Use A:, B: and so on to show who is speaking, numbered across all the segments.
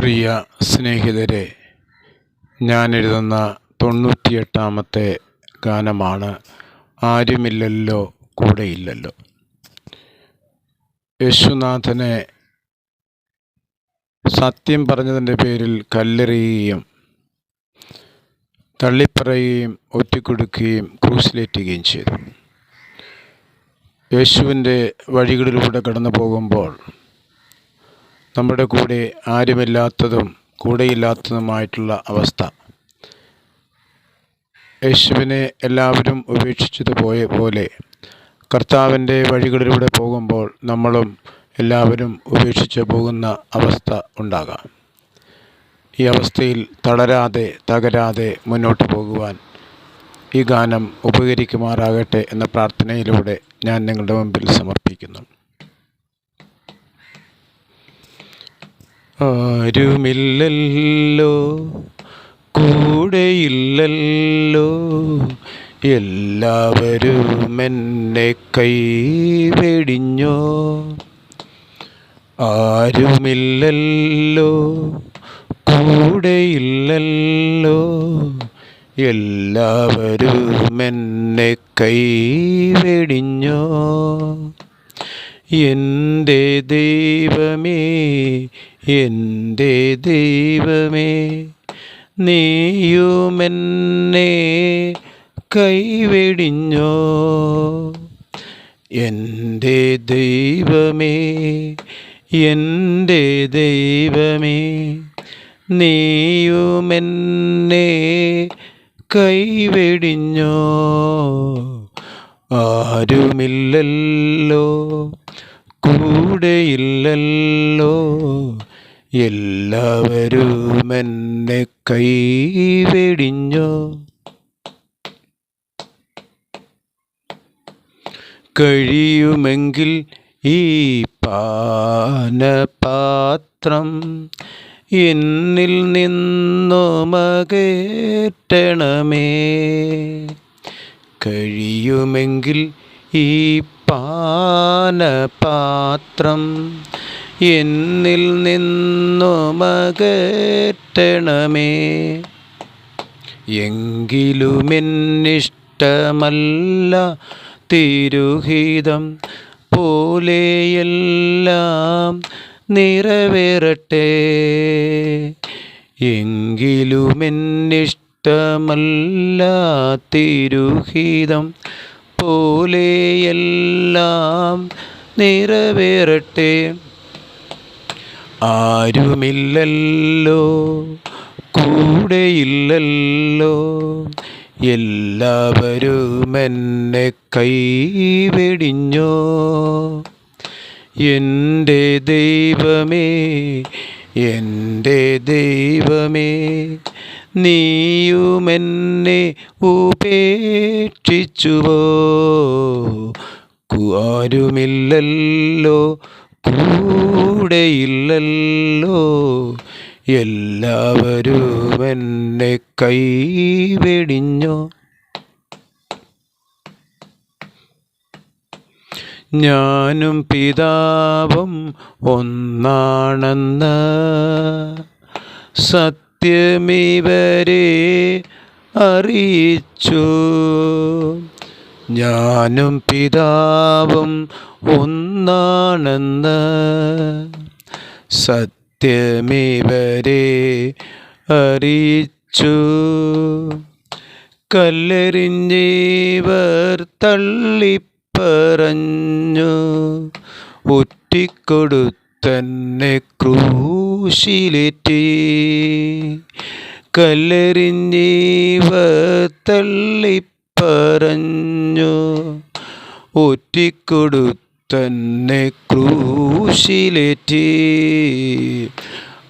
A: പ്രിയ സ്നേഹിതരെ ഞാൻ എഴുതുന്ന തൊണ്ണൂറ്റിയെട്ടാമത്തെ ഗാനമാണ് ആരുമില്ലല്ലോ കൂടെയില്ലല്ലോ. യേശുനാഥനെ സത്യം പറഞ്ഞതിന്റെ പേരിൽ കല്ലെറിയുകയും തള്ളിപ്പറയുകയും ഒറ്റിക്കൊടുക്കുകയും ക്രൂസിലേറ്റുകയും ചെയ്തു. യേശുവിന്റെ വഴികളിലൂടെ കടന്നു പോകുമ്പോൾ നമ്മുടെ കൂടെ ആരുമില്ലാത്തതും കൂടെയില്ലാത്തതുമായിട്ടുള്ള അവസ്ഥ. യേശുവിനെ എല്ലാവരും ഉപേക്ഷിച്ചത് പോയ പോലെ കർത്താവിന്റെ വഴികളിലൂടെ പോകുമ്പോൾ നമ്മളും എല്ലാവരും ഉപേക്ഷിച്ച് പോകുന്ന അവസ്ഥ ഉണ്ടാകാം. ഈ അവസ്ഥയിൽ തളരാതെ തകരാതെ മുന്നോട്ട് പോകുവാൻ ഈ ഗാനം ഉപകരിക്കുമാറാകട്ടെ എന്ന പ്രാർത്ഥനയിലൂടെ ഞാൻ നിങ്ങളുടെ മുമ്പിൽ സമർപ്പിക്കുന്നു. ആരുമില്ലല്ലോ കൂടെയില്ലല്ലോ. എല്ലാവരും എന്നെ കൈവെടിഞ്ഞോ? ആരുമില്ലല്ലോ കൂടെയില്ലല്ലോ. എല്ലാവരും എന്നെ കൈവെടിഞ്ഞോ? എന്റെ ദൈവമേ എന്റെ ദൈവമേ നീയുമെന്നെ കൈവെടിഞ്ഞോ? എന്റെ ദൈവമേ എന്റെ ദൈവമേ നീയുമെന്നെ കൈവെടിഞ്ഞോ? ആരുമില്ലല്ലോ കൂടെയില്ലല്ലോ എല്ലാവരും എന്നെ കൈവെടിഞ്ഞോ. കഴിയുമെങ്കിൽ ഈ പാനപാത്രം എന്നിൽ നിന്നു മകേറ്റണമേ. കഴിയുമെങ്കിൽ ഈ പാനപാത്രം എന്നിൽ നിന്നു മകറ്റണമേ. എങ്കിലുമെന്നിഷ്ടമല്ല തിരുഹിതം പോലെയെല്ലാം നിറവേറട്ടെ. എങ്കിലുമെന്നിഷ്ടമല്ല തിരുഹിതം പോലെയെല്ലാം നിറവേറട്ടെ. ആരുമില്ലല്ലോ കൂടെയില്ലല്ലോ. എല്ലാവരും എന്നെ കൈവെടിഞ്ഞോ എന്റെ ദൈവമേ എന്റെ ദൈവമേ നീയുമെന്നെ ഉപേക്ഷിച്ചുവോ? ആരുമില്ലല്ലോ കൂടെയില്ലല്ലോ. എല്ലാവരും എന്നെ കൈവെടിഞ്ഞോ ഞാനും പിതാവും ഒന്നാണെന്ന് സത്യമിവരെ അറിയിച്ചു. ഞാനും പിതാവും ഒന്നാണെന്ന് സത്യമേവരെ അറിയിച്ചു. കല്ലെറിഞ്ഞീവർ തള്ളിപ്പറഞ്ഞു. ഒറ്റിക്കൊടുത്തന്നെ ക്രൂശിലേറ്റി. കല്ലെറിഞ്ഞീവർ തള്ളിപ്പറഞ്ഞു ഒറ്റിക്കൊടുത്തന്നെ ക്രൂശിലേറ്റി.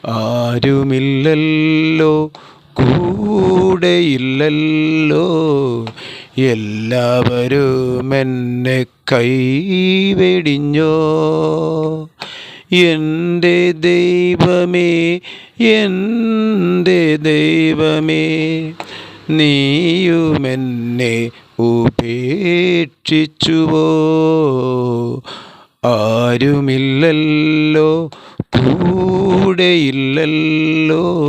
A: ആരുമില്ലല്ലോ കൂടെയില്ലല്ലോ. എല്ലാവരും എന്നെ കൈവെടിഞ്ഞോ. എന്റെ ദൈവമേ എന്റെ ദൈവമേ. നീയുമെന്നെ ഉപേക്ഷിച്ചുവോ? ആരുമില്ലല്ലോ കൂടെയില്ലല്ലോ.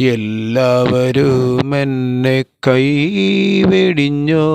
A: എല്ലാവരും എന്നെ കൈവെടിഞ്ഞോ